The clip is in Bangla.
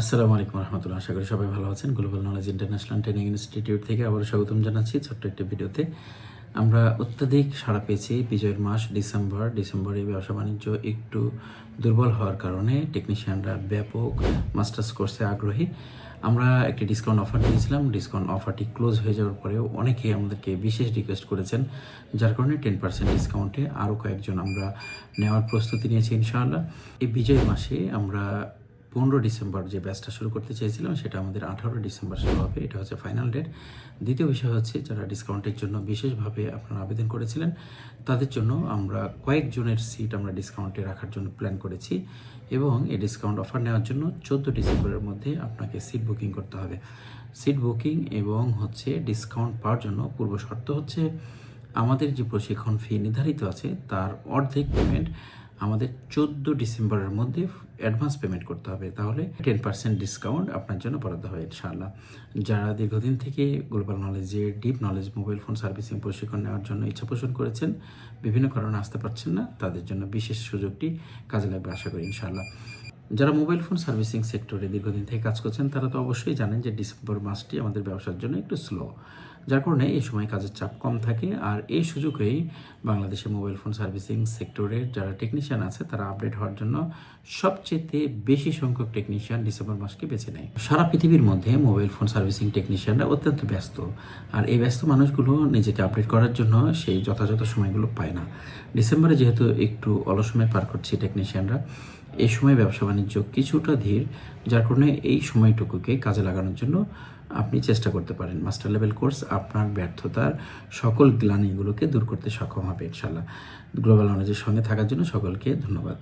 আসসালামু আলাইকুম রহমতুল্লাহ। আশা করি সবাই ভালো আছেন। Global knowledge international training institute থেকে আবারও স্বাগতম জানাচ্ছি ছোট্ট একটি ভিডিওতে। আমরা অত্যাধিক সাড়া পেয়েছি বিজয়ের মাস ডিসেম্বর। ডিসেম্বরে ব্যবসা বাণিজ্য একটু দুর্বল হওয়ার কারণে টেকনিশিয়ানরা ব্যাপক মাস্টার্স কোর্সে আগ্রহী। আমরা একটি ডিসকাউন্ট অফার দিয়েছিলাম ডিসকাউন্ট অফারটি ক্লোজ হয়ে যাওয়ার পরেও অনেকেই আমাদেরকে বিশেষ রিকোয়েস্ট করেছেন, যার কারণে টেন পার্সেন্ট ডিসকাউন্টে আরও কয়েকজন আমরা নেওয়ার প্রস্তুতি নিয়েছি ইনশাআল্লাহ। এই বিজয় মাসে আমরা পনেরো ডিসেম্বর যে ব্যাচটা শুরু করতে চেয়েছিলাম, সেটা আমাদের আঠারো ডিসেম্বর শুরু হবে। এটা হচ্ছে ফাইনাল ডেট দ্বিতীয় বিষয় হচ্ছে, যারা ডিসকাউন্টের জন্য বিশেষভাবে আপনারা আবেদন করেছিলেন, তাদের জন্য আমরা কয়েকজনের সিট আমরা ডিসকাউন্টে রাখার জন্য প্ল্যান করেছি এবং এই ডিসকাউন্ট অফার নেওয়ার জন্য চোদ্দ ডিসেম্বরের মধ্যে আপনাকে সিট বুকিং করতে হবে। সিট বুকিং এবং হচ্ছে ডিসকাউন্ট পাওয়ার জন্য পূর্ব শর্ত হচ্ছে, আমাদের যে প্রশিক্ষণ ফি নির্ধারিত আছে, তার অর্ধেক পেমেন্ট আমাদের চোদ্দ ডিসেম্বরের মধ্যে অ্যাডভান্স পেমেন্ট করতে হবে। তাহলে টেন পার্সেন্ট ডিসকাউন্ট আপনার জন্য বরাদ্দ হবে ইনশাআল্লাহ। যারা দীর্ঘদিন থেকে গ্লোবাল নলেজের deep knowledge mobile phone servicing প্রশিক্ষণ নেওয়ার জন্য ইচ্ছা পোষণ করেছেন, বিভিন্ন কারণে আসতে পারছেন না, তাদের জন্য বিশেষ সুযোগটি কাজে লাগবে আশা করি ইনশাআল্লাহ। যারা মোবাইল ফোন সার্ভিসিং সেক্টরে দীর্ঘদিন থেকে কাজ করছেন, তারা তো অবশ্যই জানেন যে ডিসেম্বর মাসটি আমাদের ব্যবসার জন্য একটু স্লো যার কারণে এই সময় কাজের চাপ কম থাকে। আর এই সুযোগেই বাংলাদেশে মোবাইল ফোন সার্ভিসিং সেক্টরের যারা টেকনিশিয়ান আছে, তারা আপডেট হওয়ার জন্য সবচেয়ে বেশি সংখ্যক টেকনিশিয়ান ডিসেম্বর মাসকে বেছে নেয়। সারা পৃথিবীর মধ্যে মোবাইল ফোন সার্ভিসিং টেকনিশিয়ানরা অত্যন্ত ব্যস্ত। আর এই ব্যস্ত মানুষগুলো নিজেকে আপডেট করার জন্য সেই যথাযথ সময়গুলো পায় না। ডিসেম্বরে যেহেতু একটু অলস সময় পার করছি টেকনিশিয়ানরা এই সময় ব্যবসা বাণিজ্য কিছুটা ধীর, যার কারণে এই সময়টুকুকে কাজে লাগানোর জন্য আপনি চেষ্টা করতে পারেন। মাস্টার লেভেল কোর্স আপনার ব্যর্থতার সকল গ্লানিগুলোকে দূর করতে সক্ষম হবে ইনশাল্লাহ গ্লোবাল নলেজের সঙ্গে থাকার জন্য সকলকে ধন্যবাদ।